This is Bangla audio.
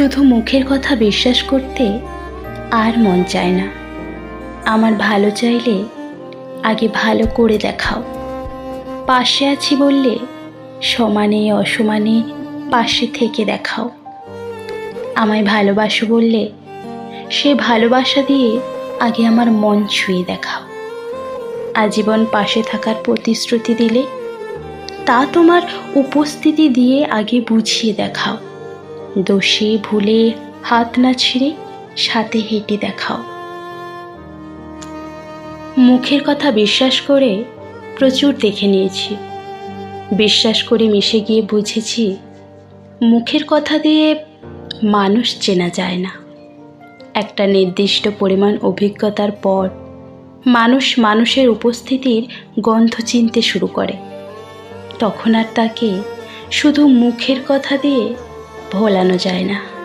শুধু মুখের কথা বিশ্বাস করতে আর মন চায় না। আমার ভালো চাইলে আগে ভালো করে দেখাও। পাশে আছি বললে সমানে অসমানে পাশে থেকে দেখাও। আমায় ভালোবাসো বললে সে ভালোবাসা দিয়ে আগে আমার মন ছুঁয়ে দেখাও। আজীবন পাশে থাকার প্রতিশ্রুতি দিলে তা তোমার উপস্থিতি দিয়ে আগে বুঝিয়ে দেখাও। দোষে ভুলে হাত না ছিঁড়ে সাথে হেঁটে দেখাও। মুখের কথা বিশ্বাস করে প্রচুর দেখে নিয়েছি। বিশ্বাস করে মিশে গিয়ে বুঝেছি, মুখের কথা দিয়ে মানুষ চেনা যায় না। একটা নির্দিষ্ট পরিমাণ অভিজ্ঞতার পর মানুষ মানুষের উপস্থিতির গন্ধ চিনতে শুরু করে। তখন আর তাকে শুধু মুখের কথা দিয়ে ভোলানো যায় না।